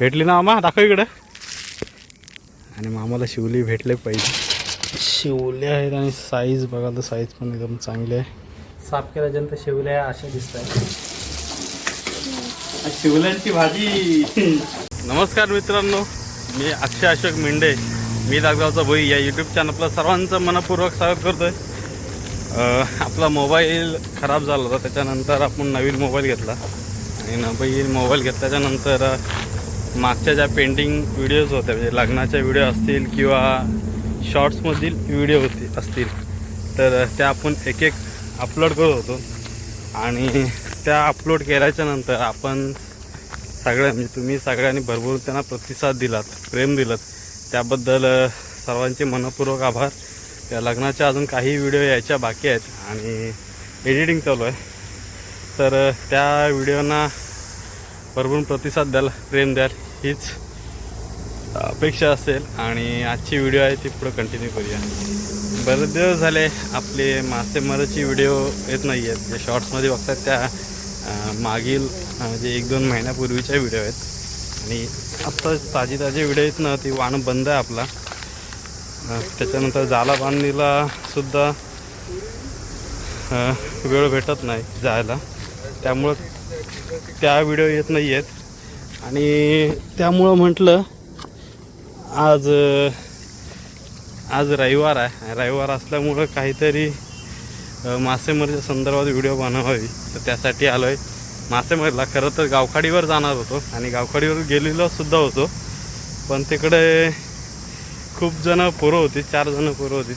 भेटली ना मामा? दाखव इकडं. आणि मामाला शिवली भेटले पाहिजे शिवले आहेत आणि साईज बघा तर साईज पण एकदम चांगली आहे. साफ केल्याच्यानंतर शिवल्या अशा दिसत आहेत शिवल्यांची भाजी. नमस्कार मित्रांनो मी अक्षय अशोक मेंढे मी दासगावचा भोई या यूट्यूब चॅनलला सर्वांचं मनपूर्वक स्वागत करतोय. अं, आपला मोबाईल खराब झाला होता त्याच्यानंतर आपण नवीन मोबाईल घेतला. आणि नवीन मोबाईल घेतल्याच्यानंतर मागच्या ज्या पेंटिंग व्हिडिओज होत्या म्हणजे लग्नाच्या व्हिडिओ असतील किंवा शॉर्ट्समधील व्हिडिओ होती असतील तर त्या आपण एक एक अपलोड करत होतो. आणि त्या अपलोड केल्याच्यानंतर आपण सगळ्या म्हणजे तुम्ही सगळ्यांनी भरभरून त्यांना प्रतिसाद दिलात प्रेम दिलात. त्याबद्दल सर्वांचे मनपूर्वक आभार. त्या लग्नाच्या अजून काही व्हिडिओ यायच्या बाकी आहेत आणि एडिटिंग चालू आहे. तर त्या व्हिडिओना भरभरून प्रतिसाद द्याल प्रेम द्याल. हीच अपेक्षा असेल आणि आजची व्हिडिओ आहे ती पुढं कंटिन्यू करूया. बरेच दिवस झाले आपले मासेमाराची व्हिडिओ येत नाही आहेत जे शॉर्ट्समध्ये बघतात त्या मागील जे एक दोन महिन्यापूर्वीच्या व्हिडिओ आहेत. आणि आत्ता ताजी ताजी व्हिडिओ आहेत ना ती वाण बंद आहे आपला. त्याच्यानंतर जाला बांधणीला सुद्धा वेळ भेटत नाही जायला. त्यामुळं त्या व्हिडिओ येत नाही आहेत आणि त्यामुळं म्हटलं आज आज रविवार आहे. रविवार असल्यामुळं काहीतरी मासेमारीच्या संदर्भात व्हिडिओ बनवावी. तर त्यासाठी आलो आहे मासेमारीला खरं तर गावखाडीवर जाणार होतो आणि गावखाडीवर गेलेलो सुद्धा होतो. पण तिकडे खूप जणं पोरं होती चार जणं पोरं होती.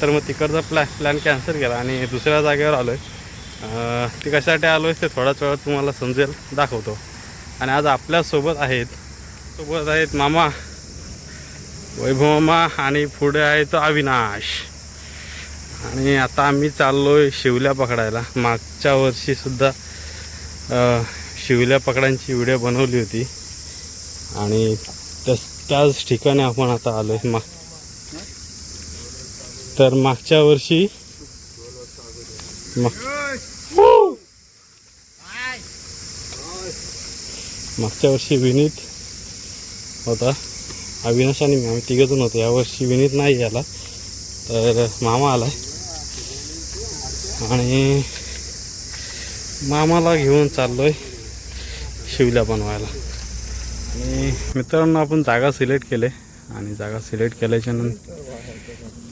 तर मग तिकडचा प्लॅ प्लॅन कॅन्सल केला आणि दुसऱ्या जागेवर आलो आहे ती कशासाठी आलो आहे ते थोड्याच वेळात तुम्हाला समजेल. दाखवतो. आणि आज आपल्यासोबत आहेत सोबत आहेत मामा वैभव मामा आणि पुढे आहे तो अविनाश. आणि आता आम्ही चाललोय शिवल्या पकडायला. मागच्या वर्षी सुद्धा अ, शिवल्या पकडांची व्हिडिओ बनवली होती. आणि त्याच त्याच ठिकाणी आपण आता आलोय. माग तर मागच्या वर्षी माग- मागच्या वर्षी विनीत होता. अविनाश आणि मी आम्ही तिघंजण होतो. यावर्षी विनीत नाही आला तर मामा आला आणि मामाला घेऊन चाललोय शिवल्या बनवायला. आणि मित्रांनो आपण जागा सिलेक्ट केले. आणि जागा सिलेक्ट केल्याच्यानंतर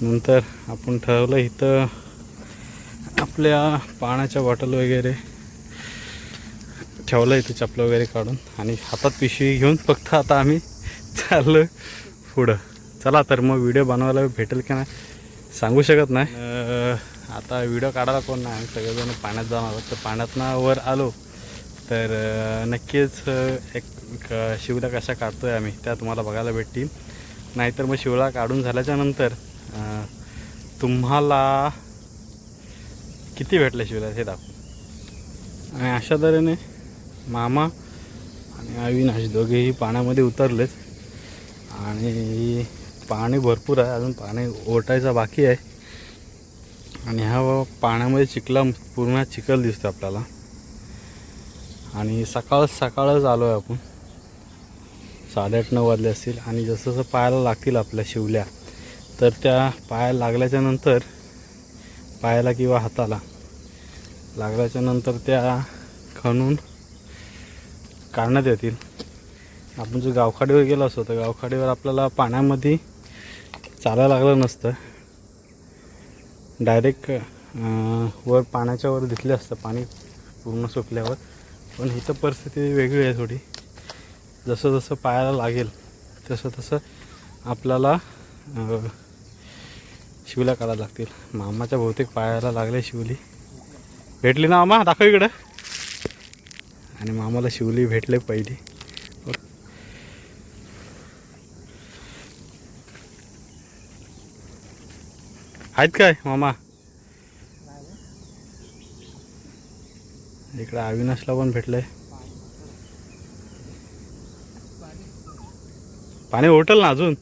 नंतर आपण ठरवलं इथं आपल्या पाण्याच्या बॉटल वगैरे ठेवलं इथे चपलं वगैरे काढून. आणि हातात पिशवी घेऊन फक्त आता आम्ही चाललो पुढं. चला तर मग व्हिडिओ बनवायला भेटेल की नाही सांगू शकत नाही. आता व्हिडिओ काढायला कोण नाही. आम्ही सगळेजण पाण्यात जाणार आहोत. तर पाण्यातनं वर आलो तर नक्कीच एक शिवला कशा काढतो आहे आम्ही त्या तुम्हाला बघायला भेटतील. नाहीतर मग शिवला काढून झाल्याच्यानंतर तुम्हाला किती भेटलं शिवला? हे दाखवू. आणि अशा तऱ्हेने मामा आणि अविनाश दोघेही पाण्यामध्ये उतरलेत. आणि पाणी भरपूर आहे अजून पाणी ओटायचं बाकी आहे. आणि ह्या पाण्यामध्ये चिखला पूर्ण चिखल दिसतो आपल्याला. आणि सकाळ सकाळच आलो आहे आपण. साडेआठ नऊ वाजले असतील. आणि जसं जसं पायाला लागतील आपल्या शिवल्या तर त्या पायाला लागल्याच्या नंतर पायाला किंवा हाताला लागल्याच्या नंतर त्या खणून काढण्यात येतील. आपण जर गावखाडीवर गेलो असतो तर गावखाडीवर आपल्याला पाण्यामध्ये चालायला लागलं नसतं. डायरेक्ट वर पाण्याच्या वर दिसले असतं पाणी पूर्ण सुकल्यावर पण इथं परिस्थिती वेगळी आहे थोडी. जसं जसं पायाला लागेल तसं तसं आपल्याला शिवला शिवल्या काढायला लागतील. मामाच्या बहुतेक पायाला लागले शिवली. भेटली ना मामा? दाखव इकडं. आणि मामाला शिवली भेटले पहिली. आहेत काय मामा? इकडे अविनाशला पण भेटलंय. पाणी ओटल ना अजून?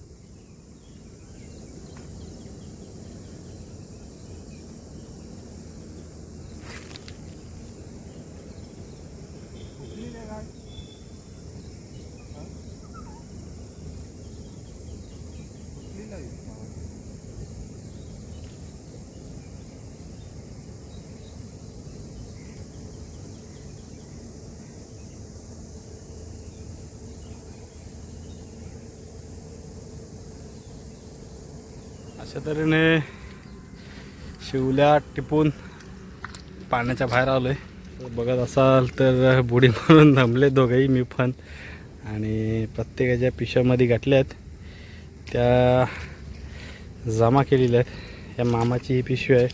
अशा तऱ्हेने शिवल्या टिपून पाण्याच्या बाहेर आलो आहे बघत असाल तर बुडी मारून थांबले दोघंही मी पण. आणि प्रत्येकाच्या पिशव्यामध्ये घातल्या आहेत त्या जमा केलेल्या आहेत या मामाची ही पिशवी आहे.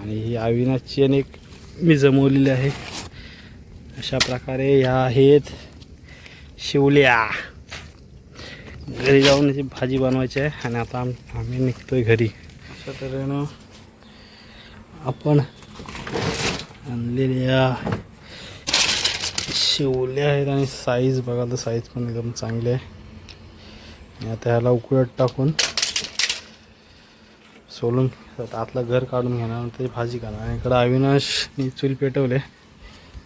आणि ही अविनाशची आणि मी जमवलेली आहे. अशा प्रकारे ह्या आहेत शिवल्या. घरी जाऊन याची भाजी बनवायची आहे आणि आता आम आम्ही निघतोय घरी. अशा तऱ्हेनं आपण आणलेल्या शिवल्या आहेत आणि साईज बघा तर साईज पण एकदम चांगली आहे. आणि आता ह्याला उकळत टाकून सोलून आतलं घर काढून घेणार ते त्याची भाजी करणार. आणि इकडं अविनाशनी चूल पेटवले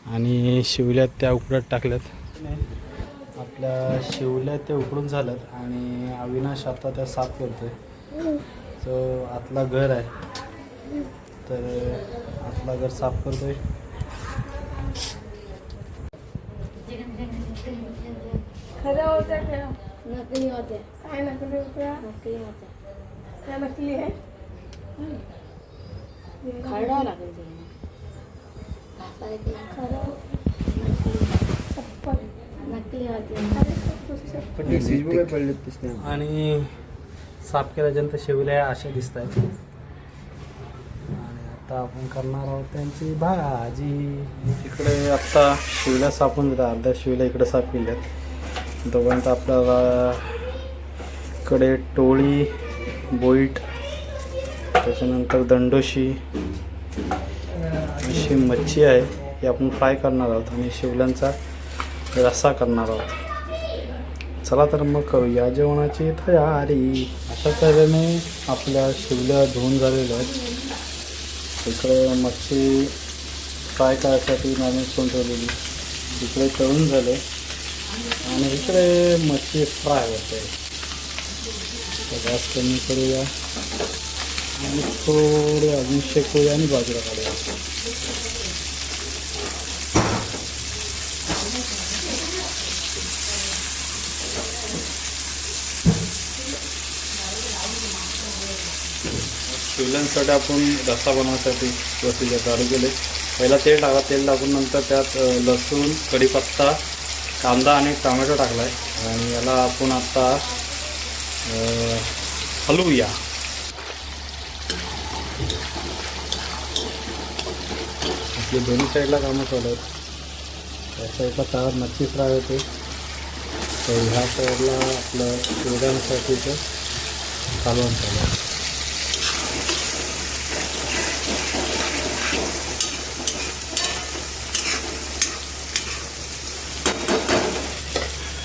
आणि शिवल्यात त्या उकडत टाकल्यात. आपल्या शिवल्या ते उकडून झाल्यात आणि अविनाश आता त्या साफ करतोय. जो आतला घर आहे. तर आतला घर साफ करतोय. खरं होत्या त्या नकली होते काय नकली होत्या? नकली होते त्या नकली आहे? खरडावं लागेल ते खरं. आणि साफ केल्याच्यानंतर शिवल्या अशा दिसत आहेत आणि आता आपण करणार आहोत त्यांची भाजी. इकडे आत्ता शिवल्या सापून देतात अर्ध्या शिवल्या इकडे साफ केल्यात. तोपर्यंत आपल्याला इकडे टोळी बोईट त्याच्यानंतर दंडोशी अशी मच्छी आहे ही आपण फ्राय करणार आहोत. आणि शिवल्यांचा रस्सा करणार आहोत. चला तर मग करूया जेवणाची तयारी. अशा तऱ्हेने आपल्या शिवल्या धुवून झालेल्या आहेत. इकडे मच्छी फ्राय करायसाठी मॅनेज करून ठेवलेली. इकडे तळून झाले. आणि इकडे मच्छी फ्राय होते. गॅस कमी करूया. आणि थोडे अजून शेकूया आणि बाजूला काढूया. शिवल्यांसाठी आपण रस्सा बनवण्यासाठी प्रोसिजर चालू केले. पहिला तेल टाका. तेल टाकून नंतर त्यात लसूण कढीपत्ता कांदा आणि टोमॅटो टाकला आहे आणि याला आपण आत्ता हलवूया. आपली दोन्ही साईडला कामं चालू आहेत. त्या साईडला तळात नक्कीच फ्राय होते तर ह्या साईडला आपलं शिवड्यांसाठीचं कालवण चालू आहे.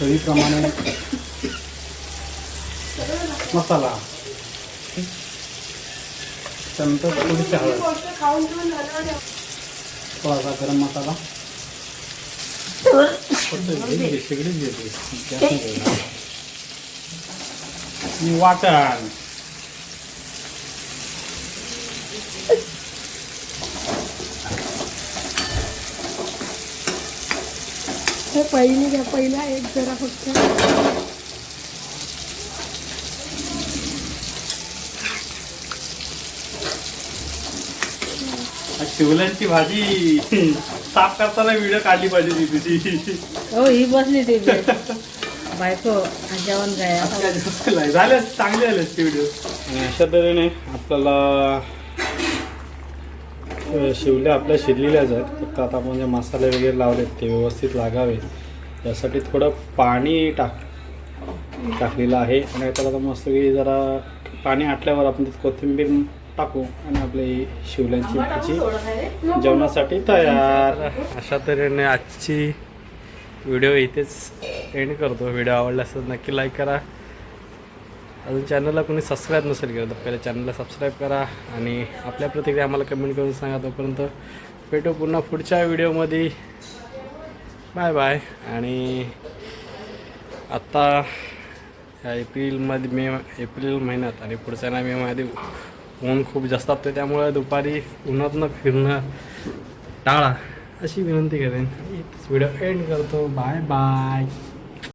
चवीप्रमाणे. मसाला. त्यानंतर थोडीशी हळद. थोडासा गरम मसाला. ठेवला. आणि वाटण. हे पहिली घ्या पहिला एक जरा फक्त. शिवल्यांची भाजी. साफ करताना व्हिडिओ काढली पाहिजे ती तुझी. हो ही बसली ती बायको जेवण काय? झाले चांगले आले ते व्हिडिओ अशा तऱ्हेने आपल्याला शिवल्या आपल्या शिरलेल्याच आहेत फक्त आता आपण जे मसाले वगैरे लावलेत ते व्यवस्थित लागावे. यासाठी थोडं पाणी टाक टाकलेलं आहे. आणि त्याला मस्त की जरा पाणी आटल्यावर आपण त्यात कोथिंबीर टाकू आणि आपली शिवल्यांची भाजी जेवणासाठी तयार. अशा तऱ्हेने आजची व्हिडिओ इथेच एंड करतो. व्हिडिओ आवडला असेल नक्की लाईक करा. अजून चॅनलला कोणी सबस्क्राईब नसेल केलं तर पहिले चॅनलला सबस्क्राईब करा आणि आपल्या प्रतिक्रिया आम्हाला कमेंट करून सांगा तोपर्यंत. भेटू पुन्हा पुढच्या व्हिडिओमध्ये बाय बाय आणि आत्ता ह्या एप्रिलमध्ये मे एप्रिल महिन्यात आणि पुढच्या ना मेमध्ये ऊन खूप जास्त असते त्यामुळे दुपारी उन्हातनं फिरणं टाळा. अशी विनंती करेन. व्हिडिओ एंड करतो. Bye bye